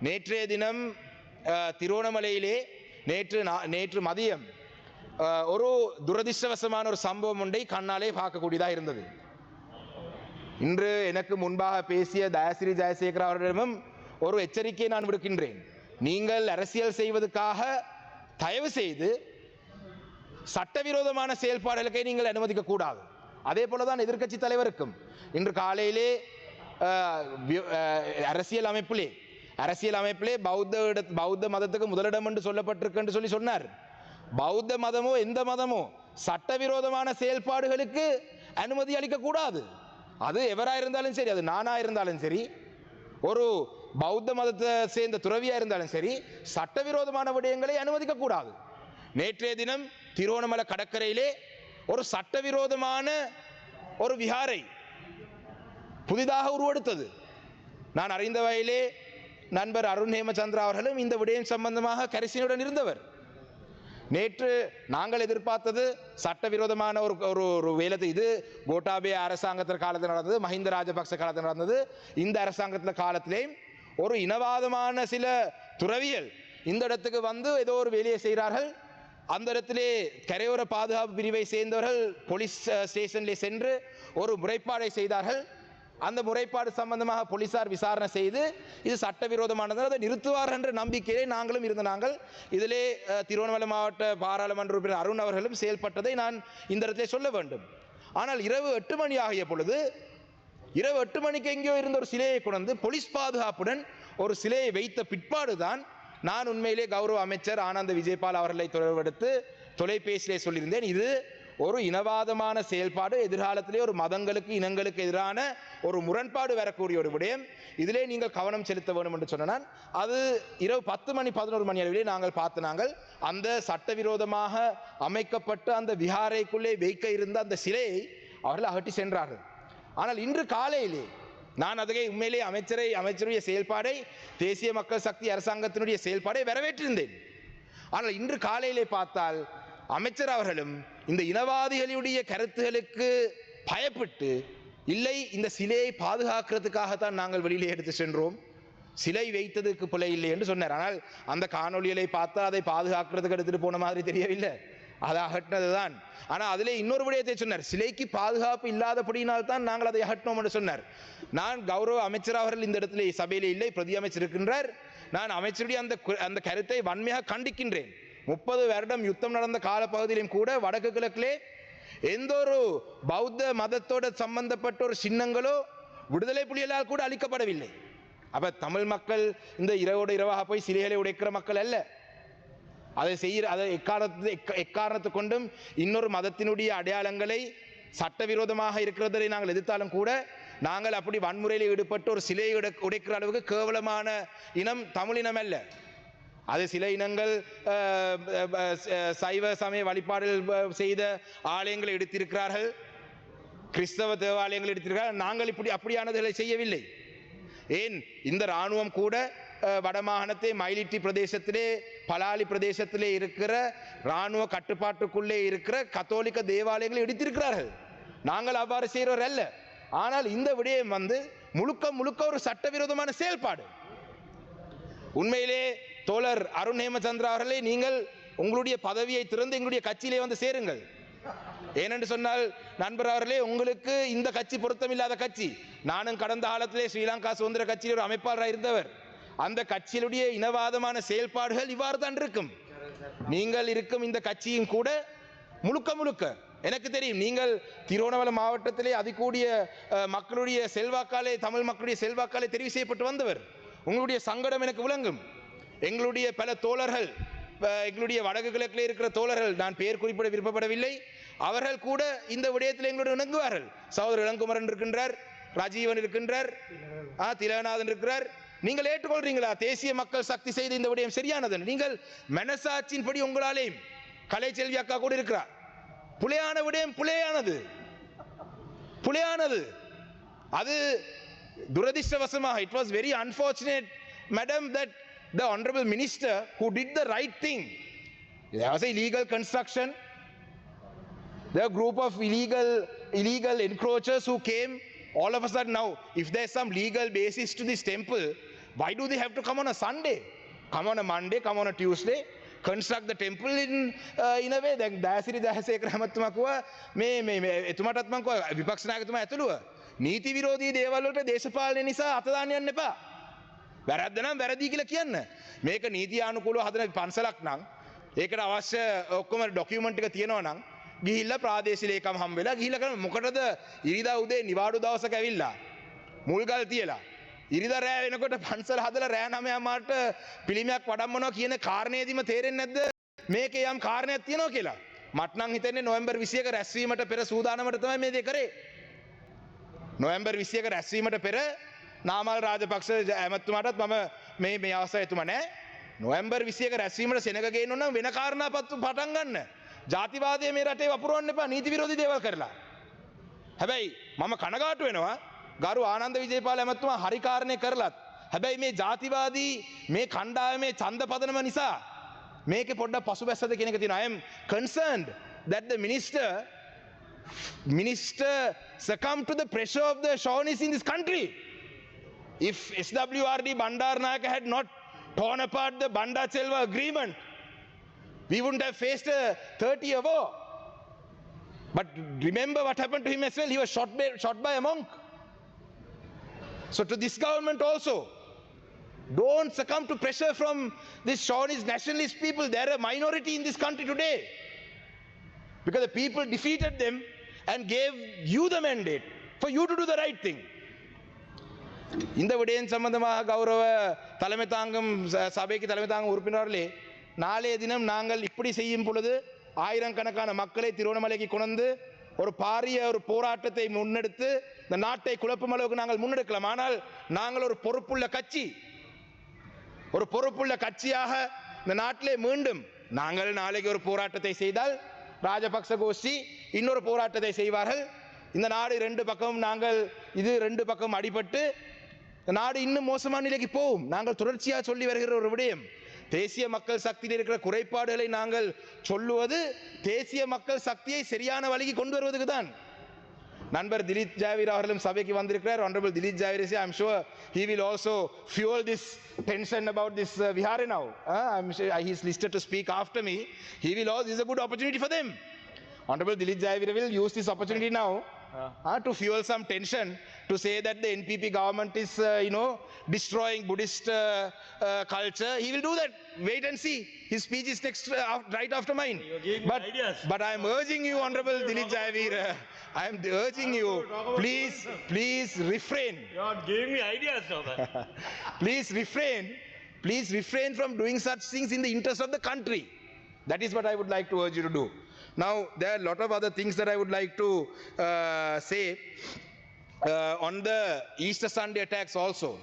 நேற்றைய தினம் அஹ், திருவோணமலையிலே நேற்று நேற்று மதியம் ஒரு துரதிர்ஷ்டவசமான ஒரு சம்பவம் ஒன்றை கண்ணாலே பார்க்கக்கூடியதாக இருந்தது. இன்று எனக்கு முன்பாக பேசிய தயாசிரி ஜெயசேகர் அவர்களிடமும் ஒரு எச்சரிக்கையை நான் விடுக்கின்றேன். நீங்கள் அரசியல் செய்வதற்காக தயவு செய்து சட்டவிரோதமான செயல்பாடுகளுக்கை நீங்கள் அனுமதிக்க கூடாது அதே போலதான் எதிர்க்கட்சி தலைவருக்கும். இன்று காலையிலே அரசியல் அமைப்பிலே அரசியல் அமைப்பிலே பௌத்த இட- பௌத்த மதத்துக்கு முதலிடம் என்று சொல்லப்பட்டிருக்கு சொல்லி சொன்னார். பௌத்த மதமோ எந்த மதமோ சட்டவிரோதமான செயல்பாடுகளுக்கு அனுமதி அளிக்கக்கூடாது. அது எவராக இருந்தாலும் சரி அது நானாக இருந்தாலும் சரி ஒரு பௌத்த மதத்தை சேர்ந்த துறவியாக இருந்தாலும் சரி சட்டவிரோதமான விடயங்களை அனுமதிக்க கூடாது நேற்றைய தினம் திருவோணமலை கடற்கரையிலே ஒரு சட்டவிரோதமான ஒரு விஹாரை புதிதாக உருவெடுத்தது. நான் அறிந்த வகையிலே நண்பர் அருண் ஹேமச்சந்திரா அவர்களும் இந்த விடயம் சம்பந்தமாக கரிசனையுடன் இருந்தவர். நேற்று நாங்கள் எதிர்பார்த்தது சட்டவிரோதமான ஒரு ஒரு ஒரு வேலை இது. கோட்டாபே அரசாங்கத்தின் காலத்தில் நடந்தது மஹிந்த ராஜபக்ச காலத்தில் நடந்தது. இந்த அரசாங்கத்தில் காலத்திலேயும் ஒரு இனவாதமான சில துறவியல் இந்த இடத்துக்கு வந்து ஏதோ ஒரு வேலையை செய்கிறார்கள். அந்த இடத்திலே கரையோர பாதுகாப்பு பிரிவை சேர்ந்தவர்கள் போலீஸ் ஸ்டேஷனில் சென்று ஒரு முறைப்பாடை செய்தார்கள். அந்த முறைப்பாடு சம்பந்தமாக போலீசார் விசாரணை செய்து இது சட்டவிரோதமானது அதை நிறுத்துவார் என்ற நம்பிக்கையை நாங்களும் இருந்த நாங்கள் இதிலே திருவண்ணாமலை மாவட்ட பாராளுமன்ற உறுப்பினர் அருண் அவர்களும் செயல்பட்டதை நான் இந்த இடத்திலே சொல்ல வேண்டும். ஆனால் இரவு எட்டு மணி ஆகிய பொழுது இரவு எட்டு மணிக்கு எங்கேயோ இருந்த ஒரு சிலையை கொண்டு போலீஸ் பாதுகாப்புடன் ஒரு சிலையை வைத்த பிற்பாடுதான் நான் உண்மையிலே கௌரவ அமைச்சர் ஆனந்த விஜயபால் அவர்களை தொடர்பெடுத்து தொலைபேசியிலே சொல்லியிருந்தேன். இது ஒரு இனவாதமான செயல்பாடு எதிர்காலத்திலே ஒரு மதங்களுக்கு இனங்களுக்கு எதிரான ஒரு முரண்பாடு வரக்கூடிய ஒரு விடயம். இதிலே நீங்கள் கவனம் செலுத்த வேண்டும் என்று சொன்னால் அது இரவு பத்து மணி பதினோரு மணி அளவிலே நாங்கள் பார்த்து நாங்கள் அந்த சட்டவிரோதமாக அமைக்கப்பட்ட அந்த விஹாரைக்குள்ளே வைக்க இருந்த அந்த சிலையை அவர்கள் அகட்டி சென்றார்கள். ஆனால் இன்று காலையிலே நான் அதுகை உண்மையிலே அமைச்சரை அமைச்சருடைய செயல்பாடை தேசிய மக்கள் சக்தி அரசாங்கத்தினுடைய செயல்பாடை வரவேற்றிருந்தேன். ஆனால் இன்று காலையிலே பார்த்தால் அமைச்சர் அவர்களும் இந்த இனவாதிகளுடைய கருத்துகளுக்கு பயப்பட்டு இல்லை இந்த சிலையை பாதுகாக்கிறதுக்காகத்தான் நாங்கள் வெளியிலே எடுத்து சென்றோம். சிலை வைத்ததுக்கு பிழை இல்லை என்று சொன்னார். ஆனால் அந்த காணொளிகளை பார்த்தா அதை பாதுகாக்கிறதுக்கு எடுத்துட்டு போன மாதிரி தெரியவில்லை. அதை அகற்றினது தான் ஆனால் அதிலே இன்னொரு விடயத்தை சொன்னார். சிலைக்கு பாதுகாப்பு இல்லாதபடியினால் தான் நாங்கள் அதை அகற்றினோம் என்று சொன்னார். நான் கௌரவ அமைச்சர் அவர்கள் இந்த இடத்துல சபையிலே இல்லை பிரதி அமைச்சர் இருக்கின்றார். நான் அமைச்சருடைய அந்த அந்த கருத்தை வன்மையாக கண்டிக்கின்றேன். முப்பது வருடம் யுத்தம் நடந்த காலப்பகுதியிலும் கூட வடக்கு கிழக்கிலே எந்த ஒரு பௌத்த மதத்தோட சம்பந்தப்பட்ட ஒரு சின்னங்களோ விடுதலை புலிகளால் கூட அளிக்கப்படவில்லை அப்போ தமிழ் மக்கள் இந்த இரவோடு இரவாக போய் சிலைகளை உடைக்கிற மக்கள் அல்ல. அதை செய்கிற அதை எக்காரணத்து எக்க- எக்காரணத்து கொண்டும் இன்னொரு மதத்தினுடைய அடையாளங்களை சட்டவிரோதமாக இருக்கிறதை நாங்கள் எதிர்த்தாலும் கூட நாங்கள் அப்படி வன்முறையில் ஈடுபட்டு ஒரு சிலையை உடை- உடைக்கிற அளவுக்கு கேவலமான இனம் தமிழ் இனம் அல்ல அது சில இனங்கள் சைவ சமய வழிபாடுகள் செய்த ஆலயங்களை எடுத்திருக்கிறார்கள். கிறிஸ்தவ தேவாலயங்கள் எடுத்திருக்கிறார்கள் நாங்கள் இப்படி அப்படியானதுகளை செய்யவில்லை. ஏன்? இந்த இராணுவம் கூட வடமாகாணத்தை மயிலிட்டி பிரதேசத்திலே பலாலி பிரதேசத்திலே இருக்கிற இராணுவ கட்டுப்பாட்டுக்குள்ளே இருக்கிற கத்தோலிக்க தேவாலயங்களை எடுத்திருக்கிறார்கள். நாங்கள் அவ்வாறு செய்கிறவர் அல்ல. ஆனால் இந்த விடயம் வந்து முழுக்க முழுக்க ஒரு சட்டவிரோதமான செயல்பாடு. உண்மையிலே தோழர் அருண் ஹேமச்சந்திரா அவர்களே நீங்கள் உங்களுடைய பதவியை திறந்து எங்களுடைய கட்சியிலே வந்து சேருங்கள். ஏனென்று சொன்னால் நண்பர் அவர்களே உங்களுக்கு இந்த கட்சி பொருத்தமில்லாத கட்சி. நானும் கடந்த காலத்திலே ஸ்ரீலங்கா சுதந்திர கட்சியில் ஒரு அமைப்பாளராக இருந்தவர். அந்த கட்சியினுடைய இனவாதமான செயல்பாடுகள் இவ்வாறு தான் இருக்கும். நீங்கள் இருக்கும் இந்த கட்சியும் கூட முழுக்க முழுக்க எனக்கு தெரியும் நீங்கள் திருவண்ணாமலை மாவட்டத்திலே அதிகூடிய மக்களுடைய செல்வாக்காலே தமிழ் மக்களுடைய செல்வாக்காலே தெரிவு செய்யப்பட்டு வந்தவர். உங்களுடைய சங்கடம் எனக்கு விளங்கும். எங்களுடைய பல தோழர்கள் எங்களுடைய வடக்கு கிழக்கில் இருக்கிற தோழர்கள் நான் பெயர் குறிப்பிட விருப்பப்படவில்லை. அவர்கள் கூட இந்த விடயத்தில் எங்களுடன் இணங்குவார்கள். சகோதரர் இளங்குமரன் இருக்கின்றார் ராஜீவன் இருக்கின்றார் ஆ திலகநாதன் இருக்கிறார். நீங்கள் ஏற்றுக்கொள்றீங்களா? தேசிய மக்கள் சக்தி செய்த இந்த விடயம் சரியானது? நீங்கள் மனசாட்சியின்படி உங்களாலேயும் கலை செல்வி அக்கா கூட இருக்கிறார் புலையான விடயம் புலையானது. புலையானது. அது துரதிர்ஷ்டவசமாக it was very unfortunate madam that the honorable minister who did the right thing. There was illegal construction. There are a group of illegal illegal encroachers who came. All of a sudden now, if there's some legal basis to this temple, why do they have to come on a Sunday? Come on a Monday, come on a Tuesday, construct the temple ඉනවේ දැන් දෑසිරි දහසේ ක්‍රමත්තුමකුව මේ එතුමටත්මංකව විපක්ෂනාගතුම ඇතුළුව නීති විරෝධී දේවල්ලට දේශපාලය නිසා අතදානයන්න එපා වැරද්ද නම් වැරදි කියලා කියන්න. මේක නීති ආනුකූලව හදන පන්සලක් නම් ඒකට අවශ්‍ය ඔක්කොම ඩොකියුමන්ට් එක තියෙනවා නම් ගිහිල්ලා ප්‍රාදේශීය ලේකම් හම් වෙලා ගිහිල්ලා කරන මොකටද? ඉරිදා උදේ නිවාඩු දවසක ඇවිල්ලා මුල්ගල් තියලා ඉරිදා රෑ වෙනකොට පන්සල හදලා රෑ 9 මාට පිළිමයක් වඩම්මනවා කියන කාරණේදීම තේරෙන්නේ නැද්ද? මේකේ යම් කාරණයක් තියෙනවා කියලා. මට නම් හිතෙන්නේ නොවැම්බර් 21 රැස්වීමට පෙර සූදානමට තමයි මේ දේ කරේ. නොවැම්බර් 21 රැස්වීමට පෙර නාමල් රාජපක්ෂ ඇමත්තුමාටත් මම මේ මේ අවස්ථාව එතුමා නෑ. නොවැම්බර් 21 රැස්වීමට සෙනග ගේන්න නම් වෙන කාරණා පත්තු පටන් ගන්න. ජාතිවාදය මේ රටේ වපුරවන්න එපා නීති විරෝධී දේවල් කරලා. හැබැයි මම කනගාටු වෙනවා ගරු ආනන්ද විජේපාල ඇමත්තුමා හරි කාරණය කරලත්. හැබැයි මේ ජාතිවාදී මේ කණ්ඩායමේ ඡන්ද පදනම නිසා මේකේ පොඩ්ඩක් පසුබැස්සද කියන එක තියෙනවා. I am concerned that the minister minister succumb to the pressure of the Shawnees in this country. If SWRD Bandarnayaka had not torn apart the Banda Chelva agreement, we wouldn't have faced a 30 year war. But remember what happened to him as well. He was shot by, shot by a monk. So to this government also, don't succumb to pressure from this Shawnees nationalist people. They're a minority in this country today. Because the people defeated them and gave you the mandate for you to do the right thing. இந்த விடயம் சம்பந்தமாக கௌரவ தலைமை தாங்கும் ச- சபைக்கு தலைமை தாங்கும் உறுப்பினர்களே நாளைய தினம் நாங்கள் இப்படி செய்யும் பொழுது ஆயிரக்கணக்கான மக்களை திருவண்ணாமலைக்கு கொண்டு ஒரு பாரிய ஒரு போராட்டத்தை முன்னெடுத்து இந்த நாட்டை குழப்பும் அளவுக்கு நாங்கள் முன்னெடுக்கலாம். ஆனால் நாங்கள் ஒரு பொறுப்புள்ள கட்சி. ஒரு பொறுப்புள்ள கட்சியாக இந்த நாட்டிலே மீண்டும் நாங்கள் நாளைக்கு ஒரு போராட்டத்தை செய்தால் ராஜபக்ச கோஷ்டி இன்னொரு போராட்டத்தை செய்வார்கள். இந்த நாடு ரெண்டு பக்கமும் நாங்கள் இது ரெண்டு பக்கம் அடிபட்டு இந்த நாடு இன்னும் மோசமான நிலைக்கு போகும் நாங்கள் தொடர்ச்சியாக சொல்லி வருகிற ஒரு விடயம் தேசிய மக்கள் சக்தியில் இருக்கிற குறைபாடுகளை நாங்கள் சொல்லுவது தேசிய மக்கள் சக்தியை சரியான வழிக்கு கொண்டு வருவதுக்கு தான் நண்பர் திலீப் ஜாவிர் அவர்களும் சபைக்கு வந்திருக்கிறார் honourable Dileep Javir is I'm sure he will also fuel this tension about this Vihar Vihari now I'm he is listed to speak after me he will also is a good opportunity for them honourable Dileep Javir will use this opportunity now uh, to fuel some tension to say that the npp government is uh, you know destroying buddhist uh, uh, culture. He will do that. Wait and see. His speech is next uh, right after mine. You're giving me but but i am urging you honorable dilip jayavir i am urging you. please please refrain. You are giving me ideas now. man. please refrain. Please refrain from doing such things in the interest of the country. That is what i would like to urge you to do now there are a lot of other things that i would like to uh, say uh, on the easter sunday attacks also